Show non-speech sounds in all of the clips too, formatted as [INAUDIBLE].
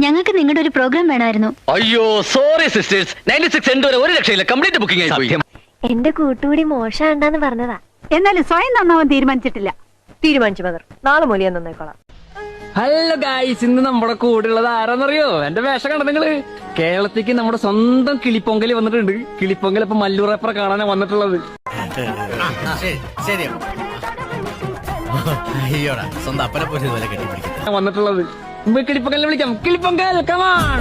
ഞങ്ങൾക്ക് നിങ്ങളുടെ ഒരു പ്രോഗ്രാം വേണമായിരുന്നു. അയ്യോ സോറി സിസ്റ്റേഴ്സ് നയന്റി സിക്സ് വരെ ഒരു കംപ്ലീറ്റ് ബുക്കിംഗ് ആയി പോയി. എന്റെ കൂട്ടുകൂടി മോശമുണ്ടെന്ന് പറഞ്ഞതാ. എന്നാലും സ്വയം നന്നാവാൻ തീരുമാനിച്ചിട്ടില്ല. തീരുമാനിച്ചു മദർ. നാളെ മൂലിയാൻ നന്നായിക്കോളാം ഹലോ ഗായ്സ് ഇന്ന് നമ്മുടെ കൂടെ ഉള്ളത് ആരാന്നറിയോ? എന്റെ വേഷം കണ്ട നിങ്ങൾ? കേരളത്തേക്ക് നമ്മുടെ സ്വന്തം കിളിപ്പൊങ്കൽ വന്നിട്ടുണ്ട്. കിളിപ്പൊങ്കൽ ഇപ്പൊ മല്ലൂറപ്പറ കാണാനാ വന്നിട്ടുള്ളത്. ശരി [LAUGHS] അയ്യോടാ സ്വന്തം അപ്പനെ പോലെ ഇതുപോലെ കെട്ടിപ്പിടിക്കുന്നത് വന്നിട്ടുള്ളത് നമുക്ക് കിളിപ്പൊങ്കലിനെ വിളിക്കാം. കിളിപ്പൊങ്കൽ കമാൺ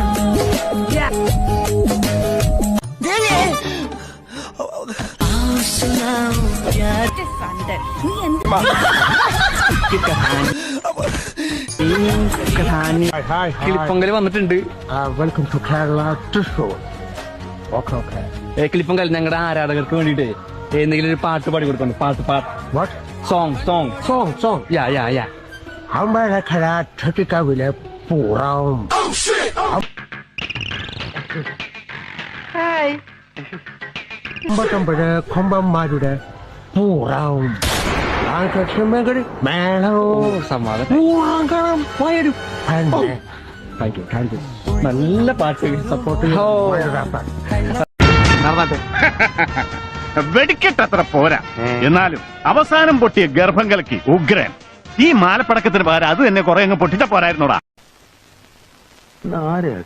കിളിപ്പൊങ്കൽ വന്നിട്ടുണ്ട്. Welcome to Kerala Thrissur okay okay ഏ, കിളിപ്പൊങ്കൽ ഞങ്ങളുടെ ആരാധകർക്ക് വേണ്ടിട്ട് എന്തെങ്കിലും ഒരു പാട്ട് പാടി കൊടുക്കണം? പാട്ട് പാട്ട് What song song song song yeah yeah yeah അമരക്കര ഠട്ടിക്കാവിലെ പൂറാവും അമ്പത്തൊമ്പത് കൊമ്പന്മാരുടെ പൂറാവും ആകാശമേഖല മേളവും സമാധാനം പൂറാം കാണാം വരും താങ്ക് യു താങ്ക് യു നല്ല പാട്ട് സപ്പോർട്ട് ഓ. വെടിക്കെട്ടത്ര പോരാ. എന്നാലും അവസാനം പൊട്ടിയ ഗർഭം കലക്കി ഉഗ്രൻ. ഈ മാലപ്പടക്കത്തിന് പകരം അത് തന്നെ കുറെ അങ്ങ് പൊട്ടിച്ച പോരായിരുന്നോടാ. ആരെയാ